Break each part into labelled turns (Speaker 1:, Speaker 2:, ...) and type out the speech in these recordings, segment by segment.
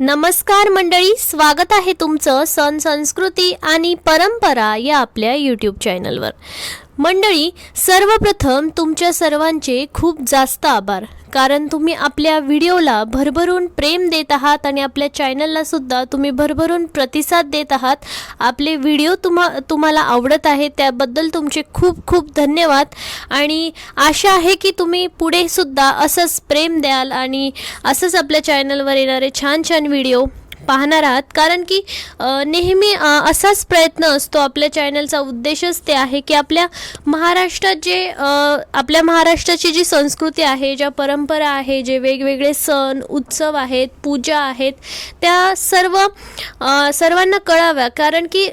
Speaker 1: नमस्कार मंडळी स्वागत आहे तुमचं सण संस्कृती आणि परंपरा या आपल्या यूट्यूब चॅनलवर मंडळी सर्वप्रथम तुमच्या सर्वांचे खूप जास्त आभार. कारण तुम्ही आपल्या व्हिडिओला भरभरून प्रेम देत आहात आणि आपल्या चॅनलला सुद्धा तुम्ही भरभरून प्रतिसाद देत आहात. आपले व्हिडिओ तुम्हा तुम्हाला आवडत आहे त्याबद्दल तुमचे खूप खूप धन्यवाद. आणि आशा आहे की तुम्ही पुढे सुद्धा असंच प्रेम द्याल आणि असंच आपल्या चॅनलवर येणारे छान छान व्हिडिओ पाहणार आहात. कारण की नेहमी असाच प्रयत्न असतो. आपल्या चॅनलचा उद्देशच ते आहे की आपल्या महाराष्ट्रात जे आपल्या महाराष्ट्राची जी संस्कृती आहे ज्या परंपरा आहे जे वेगवेगळे सण उत्सव आहेत पूजा आहेत त्या सर्व सर्वांना कळाव्या. कारण की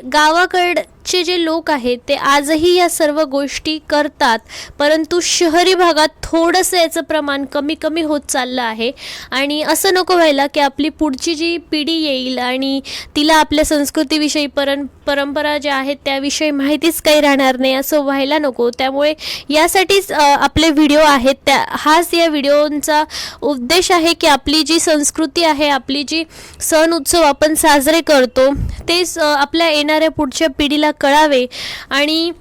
Speaker 1: आजचे जे लोक आहेत ते आजही या सर्व गोष्टी करतात. परंतु शहरी भागात थोडंसं याचं प्रमाण कमी कमी होत चाललं आहे. आणि असं नको व्हायला की आपली पुढची जी पिढी येईल आणि तिला आपल्या संस्कृतीविषयी परं परंपरा ज्या आहेत त्याविषयी माहितीच काही राहणार नाही असं व्हायला नको. त्यामुळे यासाठीच आपले व्हिडिओ आहेत. त्या हाच या व्हिडिओंचा उद्देश आहे की आपली जी संस्कृती आहे आपली जी सण उत्सव आपण साजरे करतो तेच आपल्या येणाऱ्या पुढच्या पिढीला कळावे. आणि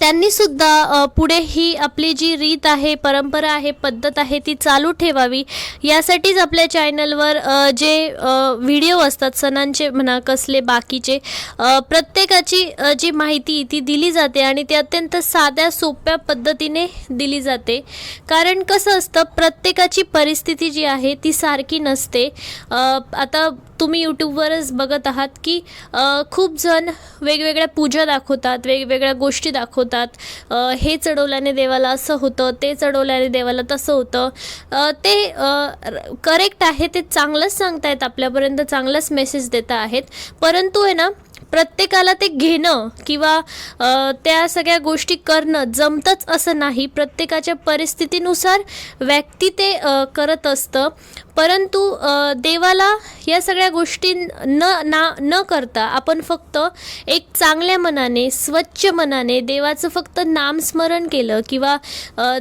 Speaker 1: त्यांनी सुद्धा पुढे ही आपली जी रीत आहे परंपरा आहे पद्धत आहे ती चालू ठेवावी. यासाठीच आपल्या चॅनलवर जे व्हिडिओ असतात सणांचे म्हणा कसले बाकीचे प्रत्येकाची जी माहिती ती दिली जाते आणि ती अत्यंत साध्या सोप्या पद्धतीने दिली जाते. कारण कसं असतं प्रत्येकाची परिस्थिती जी आहे ती सारखी नसते. आता तुम्ही यूट्यूबवरच बघत आहात की खूप जण वेगवेगळ्या पूजा दाखवतात वेगवेगळ्या गोष्टी दाखवतात. हे चढवल्याने देवाला असं होतं ते चढवल्याने देवाला तसं होतं. ते करेक्ट आहे ते चांगलंच सांगतायत आपल्यापर्यंत चांगलंच मेसेज देत आहेत. परंतु आहे ना प्रत्येकाला ते घेणं किंवा त्या सगळ्या गोष्टी करणं जमतंच असं नाही. प्रत्येकाच्या परिस्थितीनुसार व्यक्ती ते करत असतं. परंतु देवाला या सगळ्या गोष्टी न ना न करता आपण फक्त एक चांगल्या मनाने स्वच्छ मनाने देवाचं फक्त नामस्मरण केलं किंवा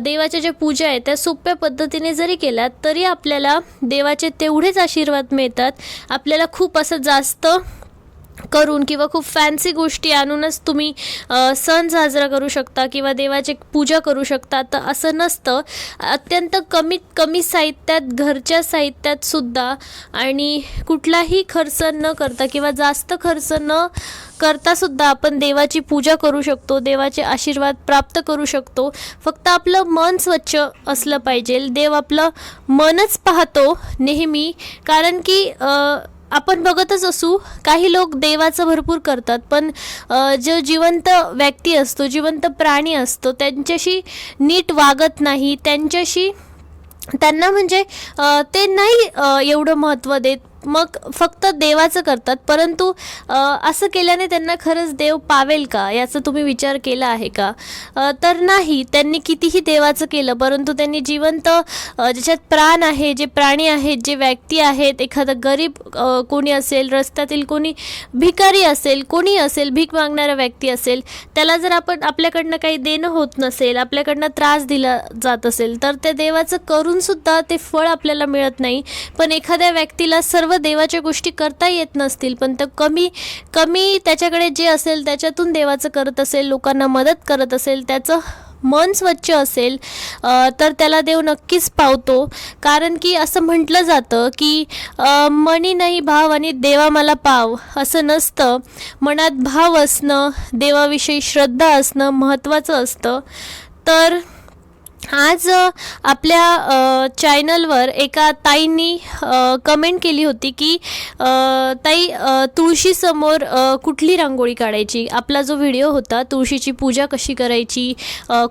Speaker 1: देवाच्या ज्या पूजा आहेत त्या सोप्या पद्धतीने जरी केल्या तरी आपल्याला देवाचे तेवढेच आशीर्वाद मिळतात. आपल्याला खूप असं जास्त करून किंवा खूप फॅन्सी गोष्टी आणूनच तुम्ही सण साजरा करू शकता किंवा देवाची पूजा करू शकता तर असं नसतं. अत्यंत कमीत कमी साहित्यात घरच्या साहित्यात सुद्धा आणि कुठलाही खर्च न करता किंवा जास्त खर्च न करता सुद्धा आपण देवाची पूजा करू शकतो देवाचे आशीर्वाद प्राप्त करू शकतो. फक्त आपलं मन स्वच्छ असलं पाहिजे. देव आपलं मनच पाहतो नेहमी. कारण की आपण बघतच असू काही लोक देवाचं भरपूर करतात पण जो जिवंत व्यक्ती असतो जिवंत प्राणी असतो त्यांच्याशी नीट वागत नाही त्यांच्याशी त्यांना म्हणजे ते नाही एवढं महत्त्व देत. मग फक्त देवाचं करतात. परंतु असं केल्याने त्यांना खरंच देव पावेल का? याचा तुम्ही विचार केला आहे का? तर नाही. त्यांनी कितीही देवाचं केलं परंतु त्यांनी जिवंत ज्याच्यात प्राण आहे जे प्राणी आहेत जे व्यक्ती आहेत एखादा गरीब कोणी असेल रस्त्यातील कोणी भिकारी असेल कोणी असेल भीक मागणारा व्यक्ती असेल त्याला जर आपण आपल्याकडनं काही देणं होत नसेल आपल्याकडनं त्रास दिला जात असेल तर त्या देवाचं करूनसुद्धा ते फळ आपल्याला मिळत नाही. पण एखाद्या व्यक्तीला सर्व देवाच्या गोष्टी करता येत नसतील पण तर कमी कमी त्याच्याकडे जे असेल त्याच्यातून देवाचं करत असेल लोकांना मदत करत असेल त्याचं मन स्वच्छ असेल तर त्याला देव नक्कीच पावतो. कारण की असं म्हटलं जातं की मनी नाही भाव आणि देवा मला पाव असं नसतं. मनात भाव असणं देवाविषयी श्रद्धा असणं महत्त्वाचं असतं. तर आज आपल्या चॅनलवर एका ताईंनी कमेंट केली होती की ताई तुळशीसमोर कुठली रांगोळी काढायची? आपला जो व्हिडिओ होता तुळशीची पूजा कशी करायची?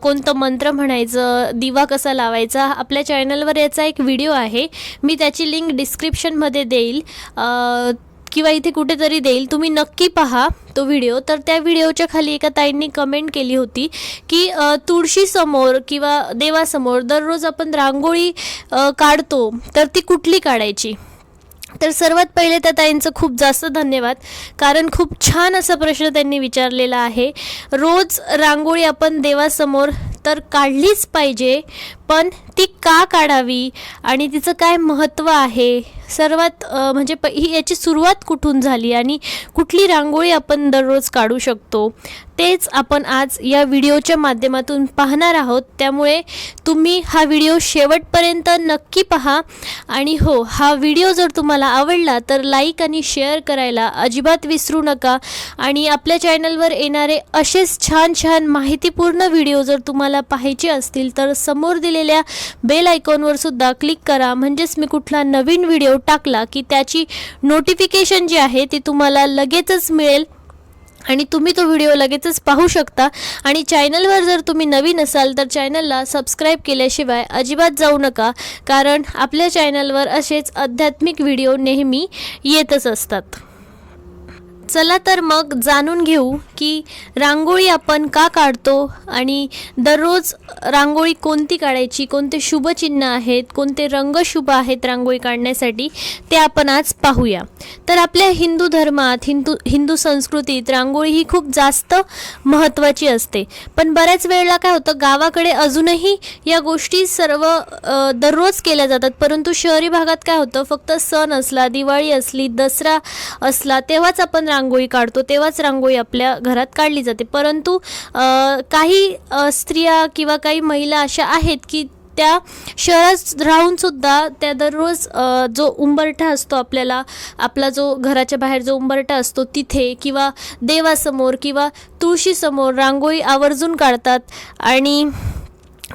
Speaker 1: कोणतं मंत्र म्हणायचं? दिवा कसा लावायचा? आपल्या चॅनलवर याचा एक व्हिडिओ आहे. मी त्याची लिंक डिस्क्रिप्शनमध्ये देईल. किंवा इथे कुठेतरी देईल तुम्ही नक्की पहा तो व्हिडिओ. तर त्या व्हिडिओच्या खाली एका ताईंनी कमेंट केली होती की तुळशीसमोर किंवा देवासमोर दररोज आपण रांगोळी काढतो तर ती कुठली काढायची? तर सर्वात पहिले त्या ताईंचं खूप जास्त धन्यवाद. कारण खूप छान असा प्रश्न त्यांनी विचारलेला आहे. रोज रांगोळी आपण देवासमोर तर काढलीच पाहिजे पण ती का काढावी आणि तिचं काय महत्त्व आहे? सर्वात म्हणजे प ही याची सुरुवात कुठून झाली आणि कुठली रांगोळी आपण दररोज काढू शकतो? तेच आपण आज या व्हिडिओच्या माध्यमातून पाहणार आहोत. त्यामुळे तुम्ही हा व्हिडिओ शेवटपर्यंत नक्की पहा. आणि हो हा व्हिडिओ जर तुम्हाला आवडला तर लाईक आणि शेअर करायला अजिबात विसरू नका. आणि आपल्या चॅनलवर येणारे असेच छान छान माहितीपूर्ण व्हिडिओ जर तुम्हाला पाहायचे असतील तर समोर दिले असलेल्या बेल आयकॉनवर सुद्धा क्लिक करा. म्हणजेच मी कुठला नवीन व्हिडिओ टाकला की त्याची नोटिफिकेशन जी आहे ती तुम्हाला लगेचच मिळेल आणि तुम्ही तो व्हिडिओ लगेचच पाहू शकता. आणि चॅनलवर जर तुम्ही नवीन असाल तर चॅनलला सबस्क्राईब केल्याशिवाय अजिबात जाऊ नका. कारण आपल्या चॅनलवर असेच आध्यात्मिक व्हिडिओ नेहमी येतच असतात. चला तर मग जाणून घेऊ. की रांगोळी आपण का काढतो? आणि दररोज रांगोळी कोणती काढायची? कोणते शुभचिन्ह आहेत? कोणते रंग शुभ आहेत रांगोळी काढण्यासाठी? ते आपण आज पाहूया. तर आपल्या हिंदू धर्मात हिंदू हिंदू संस्कृतीत रांगोळी ही खूप जास्त महत्त्वाची असते. पण बऱ्याच वेळेला काय होतं गावाकडे अजूनही या गोष्टी सर्व दररोज केल्या जातात. परंतु शहरी भागात काय होतं फक्त सण असला दिवाळी असली दसरा असला तेव्हाच आपण रांगोळी काढतो. तेव्हाच रांगोळी आपल्या घरात काढली जाते. परंतु काही स्त्रिया किंवा काही महिला अशा आहेत की त्या शहरात राहून सुद्धा त्या दररोज जो उंबरठा असतो आपल्याला आपला जो घराच्या बाहेर जो उंबरठा असतो तिथे किंवा देवासमोर किंवा तुळशीसमोर रांगोळी आवर्जून काढतात. आणि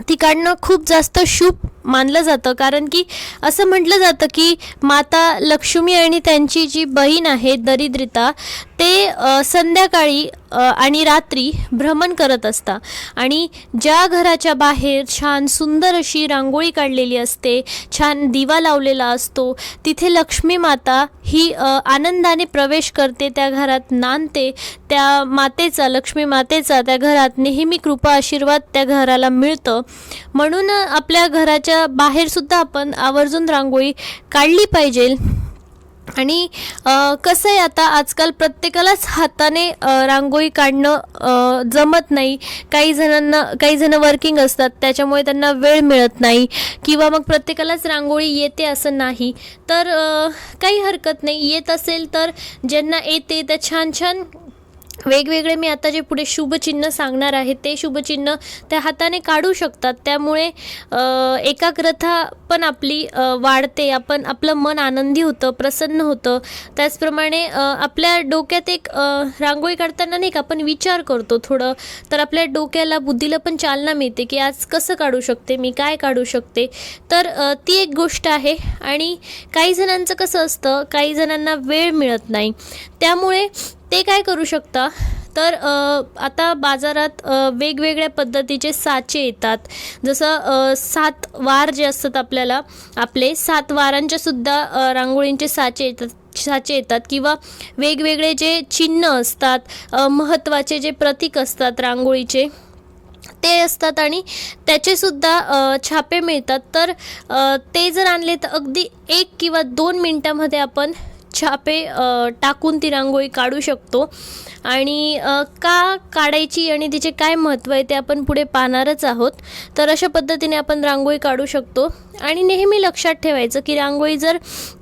Speaker 1: ती काढणं खूप जास्त शुभ मानलं जातं. कारण की असं म्हटलं जातं की माता लक्ष्मी आणि त्यांची जी बहीण आहे दरिद्रिता ते संध्याकाळी आणि रात्री भ्रमण करत असता आणि ज्या घराच्या बाहेर छान सुंदर अशी रांगोळी काढलेली असते छान दिवा लावलेला असतो तिथे लक्ष्मी माता ही आनंदाने प्रवेश करते त्या घरात नांदते. त्या मातेचा लक्ष्मी मातेचा त्या घरात नेहमी कृपा आशीर्वाद त्या घराला मिळतं. म्हणून आपल्या घराच्या बाहेर सुद्धा आपण आवर्जून रांगोळी काढली पाहिजे. आणि कसं आहे आता आजकाल प्रत्येकालाच हाताने रांगोळी काढणं जमत नाही. काही जणांना काही जणं वर्किंग असतात त्याच्यामुळे त्यांना वेळ मिळत नाही. किंवा मग प्रत्येकालाच रांगोळी येते असं नाही. तर काही हरकत नाही. येत असेल तर ज्यांना येते त्या छान छान वेगवेगळे मी आता जे पुढे शुभचिन्ह सांगणार आहे ते शुभचिन्ह त्या हाताने काढू शकतात. त्यामुळे एकाग्रता पण आपली वाढते. आपण आपलं मन आनंदी होतं प्रसन्न होतं. त्याचप्रमाणे आपल्या डोक्यात एक रांगोळी काढताना नाही का आपण विचार करतो थोडं. तर आपल्या डोक्याला बुद्धीला पण चालना मिळते की आज कसं काढू शकते मी काय काढू शकते. तर ती एक गोष्ट आहे. आणि काही जणांचं कसं असतं काही जणांना वेळ मिळत नाही. त्यामुळे ते काय करू शकता? तर आता बाजारात वेगवेगळ्या पद्धतीचे साचे येतात. जसं सात वार जे असतात आपल्याला आपले सात वारांच्या सुद्धा रांगोळींचे साचे येतात साचे येतात किंवा वेगवेगळे जे चिन्ह असतात महत्त्वाचे जे प्रतीक असतात रांगोळीचे ते असतात आणि त्याचेसुद्धा छापे मिळतात. तर ते जर आणले तर अगदी एक किंवा दोन मिनटामध्ये आपण छापे टाकून ती रांगोळी काढू शकतो. आणि का काढायची आणि तिचे काय महत्त्व आहे ते आपण पुढे पाहणारच आहोत. तर अशा पद्धतीने आपण रांगोळी काढू शकतो. आणि नेहमी लक्षात ठेवायचं की रांगोळी जर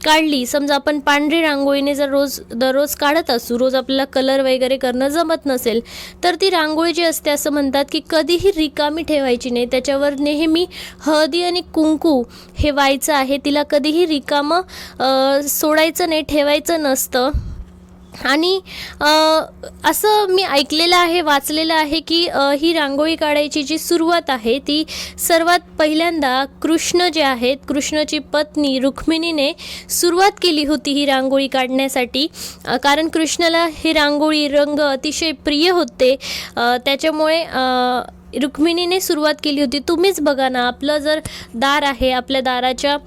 Speaker 1: काढली समजा आपण पांढरी रांगोळीने जर रोज दररोज काढत असू रोज आपल्याला कलर वगैरे करणं जमत नसेल तर ती रांगोळी जी असते असं म्हणतात की कधीही रिकामी ठेवायची नाही. त्याच्यावर नेहमी हळदी आणि कुंकू हे व्हायचं आहे. तिला कधीही रिकामं सोडायचं नाही ठेवायचं नसतं. आणि असं मी ऐकलेलं आहे वाचलेलं आहे की ही रांगोळी काढायची जी सुरुवात आहे ती सर्वात पहिल्यांदा कृष्ण जे आहेत कृष्णाची पत्नी रुक्मिणीने सुरुवात केली होती ही रांगोळी काढण्यासाठी. कारण कृष्णाला ही रांगोळी रंग अतिशय प्रिय होते. त्याच्यामुळे रुक्मिणीने सुरुवात केली होती. तुम्हीच बघा ना आपलं जर दार आहे आपल्या दाराच्या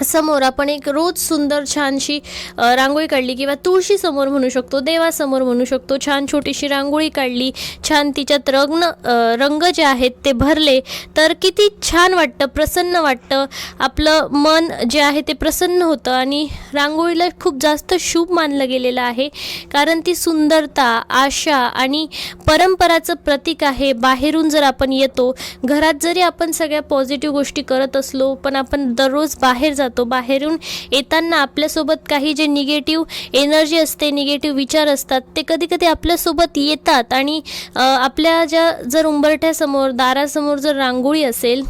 Speaker 1: समोर आपण एक रोज सुंदर छानशी रांगोळी काढली किंवा तुळशी समोर म्हणू शकतो देवासमोर म्हणू शकतो छान छोटीशी रांगोळी काढली छान तिच्यात रंग रंग जे आहेत ते भरले तर किती छान वाटतं प्रसन्न वाटतं. आपलं मन जे आहे ते प्रसन्न होतं आणि रांगोळीला खूप जास्त शुभ मानलं गेलेलं आहे कारण ती सुंदरता आशा आणि परंपराचं प्रतीक आहे बाहेरून जर आपण येतो घरात जरी आपण सगळ्या पॉझिटिव्ह गोष्टी करत असलो पण आपण दररोज बाहेर जातो. बाहेरून येताना आपल्यासोबत काही जे निगेटिव्ह एनर्जी असते निगेटिव्ह विचार असतात ते कधी कधी आपल्यासोबत येतात. आणि आपल्या ज्या जर उंबरठ्यासमोर दारासमोर जर रांगोळी असेल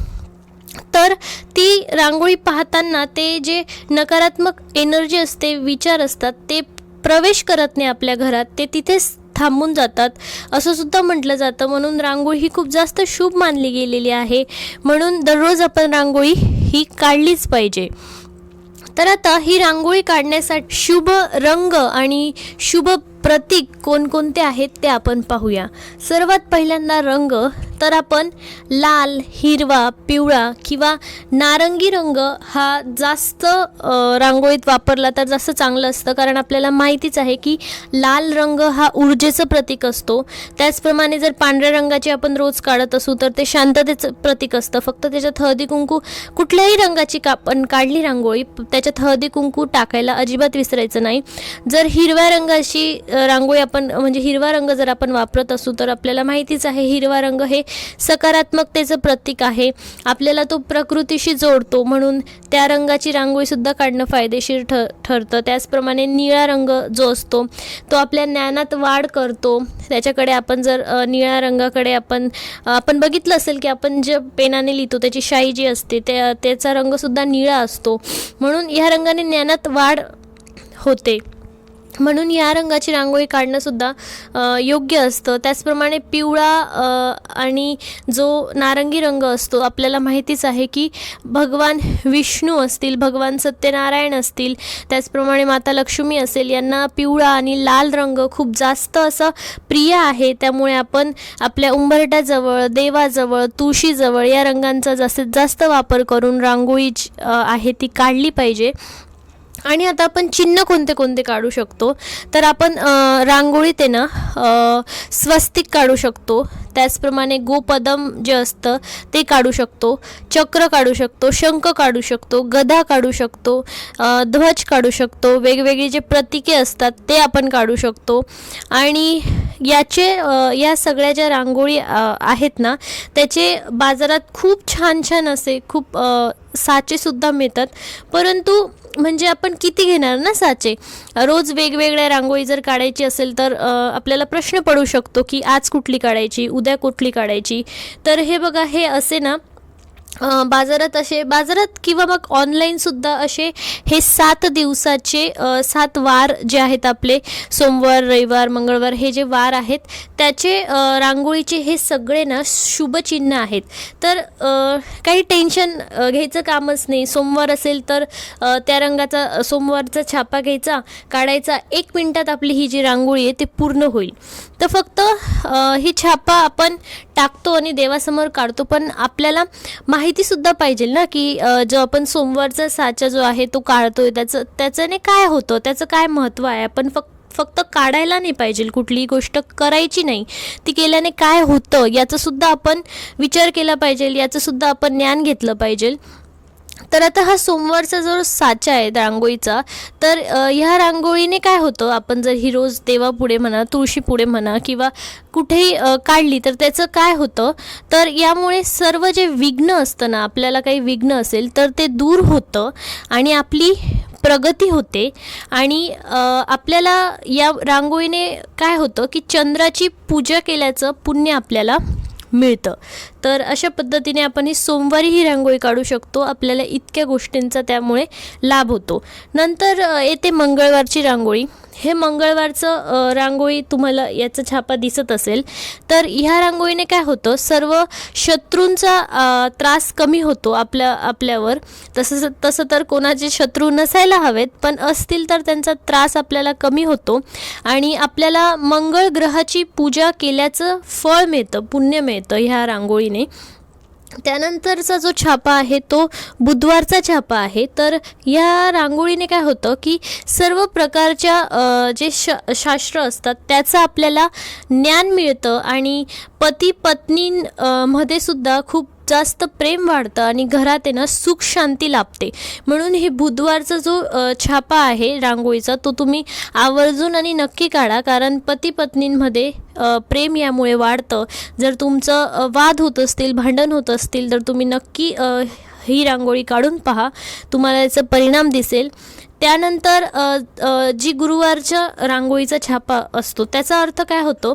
Speaker 1: तर ती रांगोळी पाहताना ते जे नकारात्मक एनर्जी असते विचार असतात ते प्रवेश करत नाही आपल्या घरात. ते तिथेच थांबून जातात. असं सुद्धा म्हटलं जातं. म्हणून रांगोळी ही खूप जास्त शुभ मानली गेलेली आहे. म्हणून दररोज आपण रांगोळी ही काढलीच पाहिजे. तर आता ही रांगोळी काढण्यासाठी शुभ रंग आणि शुभ प्रतीक कोणकोणते आहेत ते आपण पाहूया. सर्वात पहिल्यांदा रंग तर आपण लाल हिरवा पिवळा किंवा नारंगी रंग हा जास्त रांगोळीत वापरला तर जास्त चांगलं असतं. कारण आपल्याला माहितीच आहे की लाल रंग हा ऊर्जेचं प्रतीक असतो. त्याचप्रमाणे जर पांढऱ्या रंगाची आपण रोज काढत असू तर ते शांततेचं प्रतीक असतं. फक्त त्याच्यात हळदी कुंकू कुठल्याही रंगाची का आपण काढली रांगोळी त्याच्यात हळदी कुंकू टाकायला अजिबात विसरायचं नाही. जर हिरव्या रंगाची रांगोळी आपण म्हणजे हिरवा रंग जर आपण वापरत असू तर आपल्याला माहितीच आहे हिरवा रंग हे सकारात्मकतेचं प्रतीक आहे. आपल्याला तो प्रकृतीशी जोडतो म्हणून त्या रंगाची रांगोळीसुद्धा काढणं फायदेशीर ठ ठरतं. त्याचप्रमाणे निळा रंग जो असतो तो आपल्या ज्ञानात वाढ करतो. त्याच्याकडे आपण जर निळ्या रंगाकडे आपण आपण बघितलं असेल की आपण जे पेनाने लिहितो त्याची शाई जी असते त्या त्याचा रंगसुद्धा निळा असतो. म्हणून ह्या रंगाने ज्ञानात वाढ होते. म्हणून या रंगाची रांगोळी काढणंसुद्धा योग्य असतं. त्याचप्रमाणे पिवळा आणि जो नारंगी रंग असतो आपल्याला माहितीच आहे की भगवान विष्णू असतील भगवान सत्यनारायण असतील त्याचप्रमाणे माता लक्ष्मी असेल यांना पिवळा आणि लाल रंग खूप जास्त असं प्रिय आहे. त्यामुळे आपण आपल्या उंबरट्याजवळ देवाजवळ तुळशीजवळ या रंगांचा जास्तीत जास्त वापर करून रांगोळी आहे ती काढली पाहिजे. आणि आता आपण चिन्ह कोणते कोणते काढू शकतो? तर आपण रांगोळीत आहे ना स्वस्तिक काढू शकतो. त्याचप्रमाणे गोपदम जे असतं ते काढू शकतो. चक्र काढू शकतो शंख काढू शकतो गदा काढू शकतो ध्वज काढू शकतो. वेगवेगळी जे प्रतीके असतात ते आपण काढू शकतो. आणि याचे या सगळ्या ज्या रांगोळी आहेत ना त्याचे बाजारात खूप छान छान असे खूप साचेसुद्धा मिळतात. परंतु म्हणजे आपण किती घेणार ना साचे? रोज वेगवेगळ्या रांगोळी जर काढायची असेल तर आपल्याला प्रश्न पडू शकतो की आज कुठली काढायची उद्या कुठली काढायची? तर हे बघा हे असे ना बाजारात असे बाजारात किंवा मग ऑनलाईनसुद्धा असे हे सात दिवसाचे सात वार जे आहेत आपले सोमवार रविवार मंगळवार हे जे वार आहेत त्याचे रांगोळीचे हे सगळे ना शुभचिन्ह आहेत. तर काही टेन्शन घ्यायचं कामच नाही. सोमवार असेल तर त्या रंगाचा सोमवारचा छापा घ्यायचा काढायचा. एक मिनटात आपली ही जी रांगोळी आहे ते पूर्ण होईल. तर फक्त ही छापा आपण टाकतो आणि देवासमोर काढतो. पण आपल्याला माहितीसुद्धा पाहिजे ना की जो आपण सोमवारचा साचा जो आहे तो काढतोय त्याचं त्याच्याने काय होतं त्याचं काय महत्त्व आहे? आपण फक्त फक्त काढायला नाही पाहिजे कुठलीही गोष्ट करायची नाही. ती केल्याने काय होतं याचंसुद्धा आपण विचार केला पाहिजे याचंसुद्धा आपण ज्ञान घेतलं पाहिजे. तर आता हा सोमवारचा जो साचा आहे रांगोळीचा तर ह्या रांगोळीने काय होतं? आपण जर ही रोज देवापुढे म्हणा तुळशीपुढे म्हणा किंवा कुठेही काढली तर त्याचं काय होतं? तर यामुळे सर्व जे विघ्न असतं ना आपल्याला काही विघ्न असेल तर ते दूर होतं आणि आपली प्रगती होते. आणि आपल्याला या रांगोळीने काय होतं की चंद्राची पूजा केल्याचं पुण्य आपल्याला मिळतं. तर अशा पद्धतीने आपण ही सोमवारी ही रांगोळी काढू शकतो. आपल्याला इतक्या गोष्टींचा त्यामुळे लाभ होतो. नंतर येते मंगळवारची रांगोळी. हे मंगळवारचं रांगोळी तुम्हाला याचा छापा दिसत असेल. तर ह्या रांगोळीने काय होतं सर्व शत्रूंचा त्रास कमी होतो आपल्या आपल्यावर. तसं तसं तर कोणाचे शत्रू नसायला हवेत पण असतील तर त्यांचा त्रास आपल्याला कमी होतो. आणि आपल्याला मंगळ ग्रहाची पूजा केल्याचं फळ मिळतं पुण्य मिळतं ह्या रांगोळीने. त्यानंतरचा जो छापा आहे तो बुधवारचा छापा आहे. तर या रांगोळीने काय होतं की सर्व प्रकारच्या जे श शास्त्र असतात त्याचं आपल्याला ज्ञान मिळतं आणि पती पत्नी मध्ये सुद्धा खूप जास्त प्रेम वाढतं आणि घरात आहे ना सुख शांती लाभते. म्हणून हे बुधवारचा जो छापा आहे रांगोळीचा तो तुम्ही आवर्जून आणि नक्की काढा. कारण पती पत्नींमध्ये प्रेम यामुळे वाढतं. जर तुमचं वाद होत असतील भांडण होत असतील तर तुम्ही नक्की ही रांगोळी काढून पहा. तुम्हाला याचा परिणाम दिसेल. त्यानंतर जी गुरुवारच्या रांगोळीचा छापा असतो त्याचा अर्थ काय होतो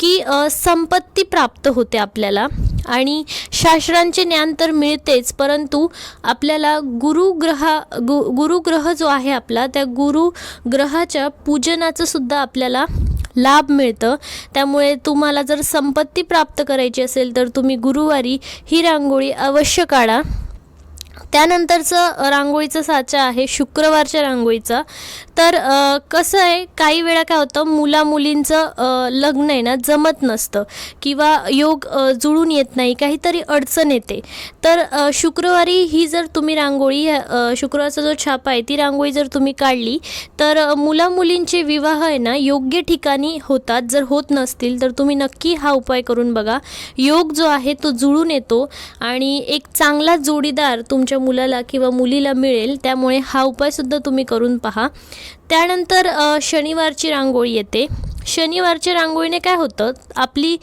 Speaker 1: की संपत्ती प्राप्त होते आपल्याला आणि शास्त्रांचे ज्ञान तर मिळतेच परंतु आपल्याला गुरुग्रहा गु गुरुग्रह जो आहे आपला त्या गुरुग्रहाच्या पूजनाचं सुद्धा आपल्याला लाभ मिळतं. त्यामुळे तुम्हाला जर संपत्ती प्राप्त करायची असेल तर तुम्ही गुरुवारी ही रांगोळी अवश्य काढा. त्यानंतरचं रांगोळीचं रांगोळीचा साचा आहे शुक्रवारच्या रांगोळीचा. तर कसं आहे काही वेळा काय होतं मुला मुलींचं लग्न आहे ना जमत नसतं किंवा योग जुळून येत नाही काहीतरी अडचण येते. तर शुक्रवारी ही जर तुम्ही रांगोळी शुक्रवारचा जो छापा आहे ती रांगोळी जर तुम्ही काढली तर मुला मुलींचे विवाह आहे ना योग्य ठिकाणी होतात. जर होत नसतील तर तुम्ही नक्की हा उपाय करून बघा. योग जो आहे तो जुळून येतो आणि एक चांगला जोडीदार तुमच्या मुलाला किंवा मुलीला मिळेल. त्यामुळे हा उपायसुद्धा तुम्ही करून पहा. त्यानंतर शनिवारची रांगोळी येते. शनिवारच्या रांगोळीने काय होतं? आपली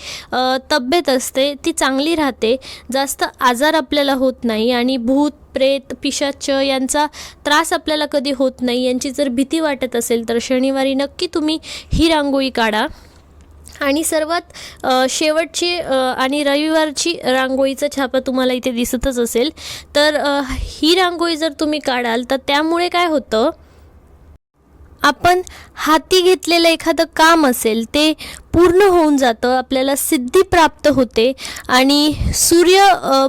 Speaker 1: तब्येत असते ती चांगली राहते जास्त आजार आपल्याला होत नाही आणि भूत प्रेत पिशाच यांचा त्रास आपल्याला कधी होत नाही यांची जर भीती वाटत असेल तर शनिवारी नक्की तुम्ही ही रांगोळी काढा. आणि सर्वात शेवटची आणि रविवारची रांगोळीचा छापा तुम्हाला इथे दिसतच असेल. तर ही रांगोळी जर तुम्ही काढाल तर त्यामुळे काय होतं? आपण हाती घेतलेलं एखादं काम असेल ते पूर्ण होऊन जातं आपल्याला सिद्धी प्राप्त होते आणि सूर्य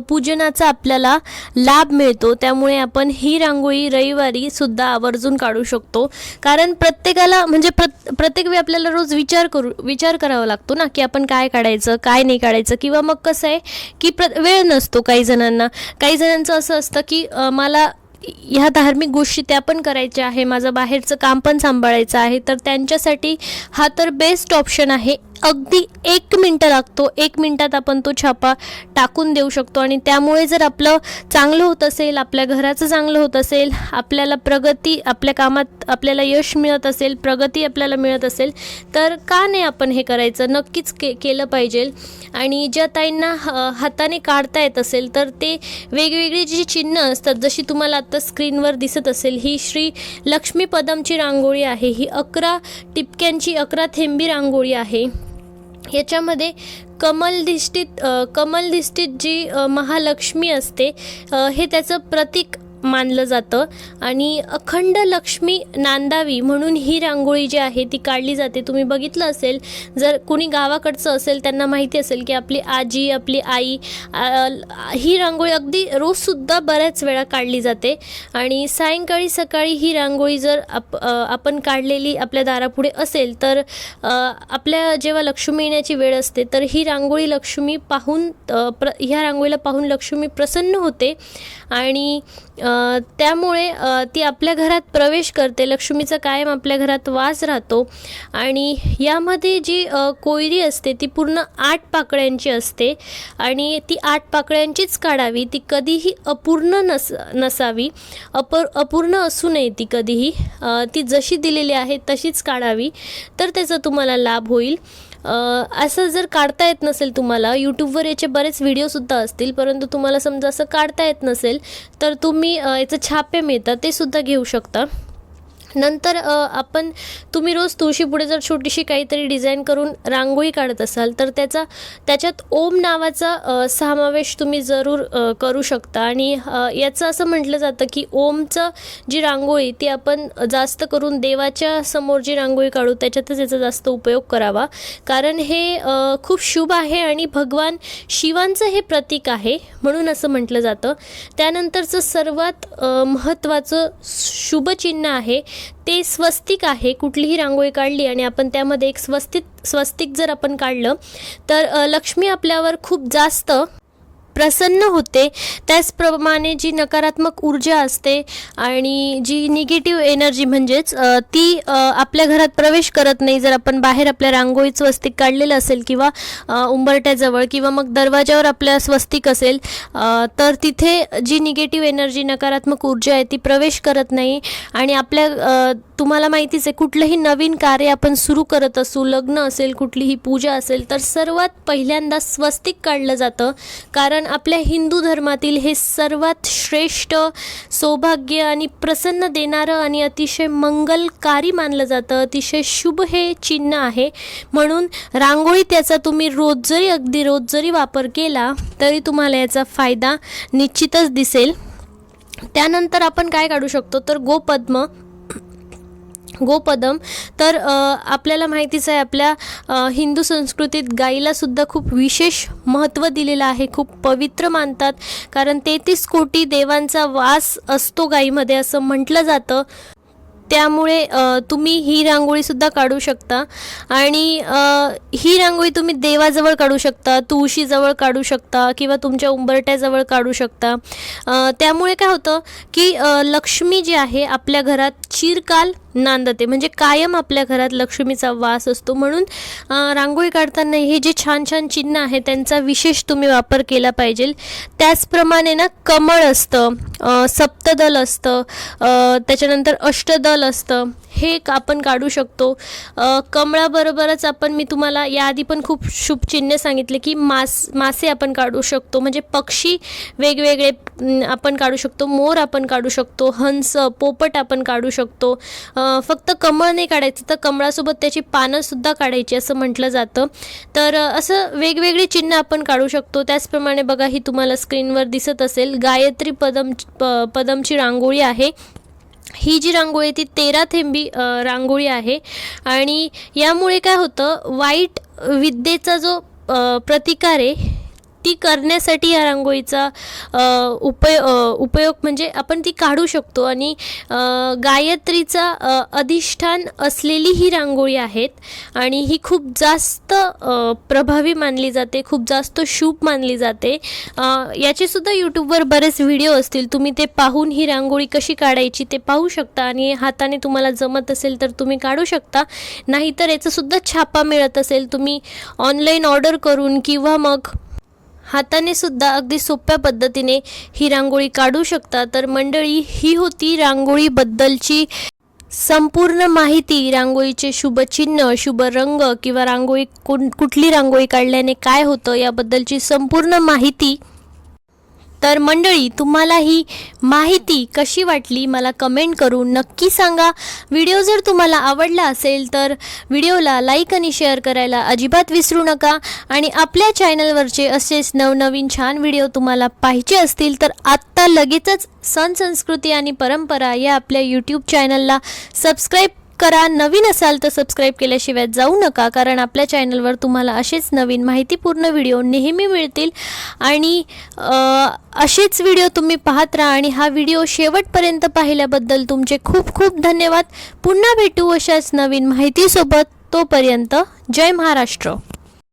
Speaker 1: पूजनाचा आपल्याला लाभ मिळतो. त्यामुळे आपण ही रांगोळी रविवारी सुद्धा आवर्जून काढू शकतो. कारण प्रत्येकाला म्हणजे प्रत प्रत्येक वेळी आपल्याला रोज विचार करू विचार करावा लागतो ना की आपण काय काढायचं काय नाही काढायचं किंवा मग कसं आहे की प्र वेळ नसतो काही जणांना. काही जणांचं असं असतं की मला ह्या धार्मिक गोष्टी त्या पण करायच्या आहे माझं बाहेरचं काम पण सांभाळायचं आहे तर त्यांच्यासाठी हा तर बेस्ट ऑप्शन आहे. अगदी एक मिनटं लागतो. एक मिनटात आपण तो छापा टाकून देऊ शकतो. आणि त्यामुळे जर आपलं चांगलं होत असेल आपल्या घराचं चांगलं होत असेल आपल्याला प्रगती आपल्या कामात आपल्याला यश मिळत असेल प्रगती आपल्याला मिळत असेल तर का नाही आपण हे करायचं? नक्कीच के केलं पाहिजे. आणि ज्या ताईंना ह- हाताने काढता येत असेल तर ते वेगवेगळी जी चिन्ह असतात जशी तुम्हाला आत्ता स्क्रीनवर दिसत असेल ही श्री लक्ष्मी पदमची रांगोळी आहे. ही अकरा टिपक्यांची अकरा थेंबी रांगोळी आहे. याच्यामध्ये कमलधिष्ठित कमलधिष्ठित जी महालक्ष्मी असते हे त्याचं प्रतीक मानलं जातं. आणि अखंड लक्ष्मी नांदावी म्हणून ही रांगोळी जी आहे ती काढली जाते. तुम्ही बघितलं असेल जर कोणी गावाकडचं असेल त्यांना माहिती असेल की आपली आजी आपली आई ही रांगोळी अगदी रोजसुद्धा बऱ्याच वेळा काढली जाते. आणि सायंकाळी सकाळी ही रांगोळी जर आप आपण काढलेली आपल्या दारापुढे असेल तर आपल्या जेव्हा लक्ष्मी येण्याची वेळ असते तर ही रांगोळी लक्ष्मी पाहून प्र ह्या रांगोळीला पाहून लक्ष्मी प्रसन्न होते. आणि त्यामुळे ती आपल्या घरात प्रवेश करते. लक्ष्मीचा कायम आपल्या घरात वास राहतो. आणि यामध्ये जी कोयरी असते ती पूर्ण आठ पाकळ्यांची असते. आणि ती आठ पाकळ्यांचीच काढावी. ती कधीही अपूर्ण नस नसावी. अपर अपूर्ण असू नये ती कधीही. ती जशी दिलेली आहे तशीच काढावी. तर त्याचा तुम्हाला लाभ होईल. असं जर काढता येत नसेल तुम्हाला यूट्यूबवर याचे बरेच व्हिडिओसुद्धा असतील परंतु तुम्हाला समजा असं काढता येत नसेल तर तुम्ही याचं छापे मिळतात ते सुद्धा घेऊ शकता. नंतर आपण तुम्ही रोज तुळशीपुढे जर छोटीशी काहीतरी डिझाईन करून रांगोळी काढत असाल तर त्याचा त्याच्यात ओम नावाचा समावेश तुम्ही जरूर करू शकता. आणि याचं असं म्हटलं जातं की ओमचं जी रांगोळी ती आपण जास्त करून देवाच्या समोर जी रांगोळी काढू त्याच्यातच याचा जास्त उपयोग करावा. कारण हे खूप शुभ आहे आणि भगवान शिवांचं हे प्रतीक आहे म्हणून असं म्हटलं जातं. त्यानंतरचं सर्वात महत्त्वाचं शुभचिन्ह आहे ते स्वस्तिक आहे कुठलीही रांगोळी काढली आणि आपण त्यामध्ये एक स्वस्तिक स्वस्तिक जर आपण काढलं तर लक्ष्मी आपल्यावर खूप जास्त प्रसन्न होते. त्याचप्रमाणे जी नकारात्मक ऊर्जा असते आणि जी निगेटिव्ह एनर्जी म्हणजेच ती आपल्या घरात प्रवेश करत नाही. जर आपण बाहेर आपल्या रांगोळी स्वस्तिक काढलेलं असेल किंवा उंबरट्याजवळ किंवा मग दरवाजावर आपल्या स्वस्तिक असेल तर तिथे जी निगेटिव्ह एनर्जी नकारात्मक ऊर्जा आहे ती प्रवेश करत नाही. आणि आपल्या तुम्हाला माहितीच आहे कुठलंही नवीन कार्य आपण सुरू करत असू लग्न असेल कुठलीही पूजा असेल तर सर्वात पहिल्यांदा स्वस्तिक काढलं जातं. कारण आपल्या हिंदू धर्मातील हे सर्वात श्रेष्ठ सौभाग्य आणि प्रसन्न देणारं आणि अतिशय मंगलकारी मानलं जातं अतिशय शुभ हे चिन्ह आहे. म्हणून रांगोळी त्याचा तुम्ही रोज जरी अगदी रोज जरी वापर केला तरी तुम्हाला याचा फायदा निश्चितच दिसेल. त्यानंतर आपण काय काढू शकतो? तर गोपद्म. गोपदम. तर आपल्याला माहितीच आहे आपल्या हिंदू संस्कृतीत गाईलासुद्धा खूप विशेष महत्त्व दिलेलं आहे खूप पवित्र मानतात. कारण तेहतीस कोटी देवांचा वास असतो गाईमध्ये असं म्हटलं जातं. त्यामुळे तुम्ही ही रांगोळीसुद्धा काढू शकता. आणि ही रांगोळी तुम्ही देवाजवळ काढू शकता तुळशीजवळ काढू शकता किंवा तुमच्या उंबरट्याजवळ काढू शकता. त्यामुळे काय होतं की लक्ष्मी जी आहे आपल्या घरात चिरकाल नांदते. म्हणजे कायम आपल्या घरात लक्ष्मीचा वास असतो. म्हणून रांगोळी काढताना हे जे छान छान चिन्ह आहे त्यांचा विशेष तुम्ही वापर केला पाहिजे. त्याचप्रमाणे ना कमळ असतं सप्तदल असतं त्याच्यानंतर अष्टदल असतं हे एक आपण काढू शकतो. कमळाबरोबरच आपण मी तुम्हाला याआधी पण खूप शुभचिन्ह सांगितले की मास मासे आपण काढू शकतो. म्हणजे पक्षी वेगवेगळे आपण काढू शकतो. मोर आपण काढू शकतो. हंस पोपट आपण काढू शकतो. फक्त कमळ नाही काढायचं तर कमळासोबत त्याची पानंसुद्धा काढायची असं म्हटलं जातं. तर असं वेगवेगळी चिन्ह आपण काढू शकतो. त्याचप्रमाणे बघा ही तुम्हाला स्क्रीनवर दिसत असेल गायत्री पदम प- पदमची रांगोळी आहे. ही जी रांगोळी आहे ती तेरा थेंबी रांगोळी आहे. आणि यामुळे काय होतं वाईट विद्येचा जो प्रतिकार आहे ती करण्यासाठी या रांगोळीचा उपय उपयोग म्हणजे आपण ती काढू शकतो. आणि गायत्रीचा अधिष्ठान असलेली ही रांगोळी आहेत. आणि ही खूप जास्त प्रभावी मानली जाते खूप जास्त शुभ मानली जाते. याचेसुद्धा यूट्यूबवर बरेच व्हिडिओ असतील. तुम्ही ते पाहून ही रांगोळी कशी काढायची ते पाहू शकता. आणि हाताने तुम्हाला जमत असेल तर तुम्ही काढू शकता. नाहीतर याचासुद्धा छापा मिळत असेल. तुम्ही ऑनलाईन ऑर्डर करून किंवा मग हाताने सुद्धा अगदी सोप्या पद्धतीने ही रांगोळी काढू शकता. तर मंडळी ही होती रांगोळीबद्दलची संपूर्ण माहिती. रांगोळीचे शुभचिन्ह शुभ रंग किंवा रांगोळी कोण कुठली रांगोळी काढल्याने काय होतं याबद्दलची संपूर्ण माहिती तर मंडळी तुम्हाला ही माहिती कशी वाटली मला कमेंट करून नक्की सांगा. व्हिडिओ जर तुम्हाला आवडला असेल तर व्हिडिओला लाईक आणि शेअर करायला अजिबात विसरू नका. आणि आपल्या चॅनलवरचे असेच नवनवीन छान व्हिडिओ तुम्हाला पाहिजे असतील तर आत्ता लगेचच सण संस्कृती आणि परंपरा या आपल्या यूट्यूब चॅनलला सबस्क्राईब करा. नवीन असाल तर सबस्क्राईब केल्याशिवाय जाऊ नका कारण आपल्या चॅनलवर तुम्हाला असेच नवीन माहितीपूर्ण व्हिडिओ नेहमी मिळतील. आणि असेच व्हिडिओ तुम्ही पाहत राहा आणि हा व्हिडिओ शेवटपर्यंत पाहिल्याबद्दल तुमचे खूप खूप धन्यवाद. पुन्हा भेटू अशाच नवीन माहितीसोबत. तोपर्यंत जय महाराष्ट्र.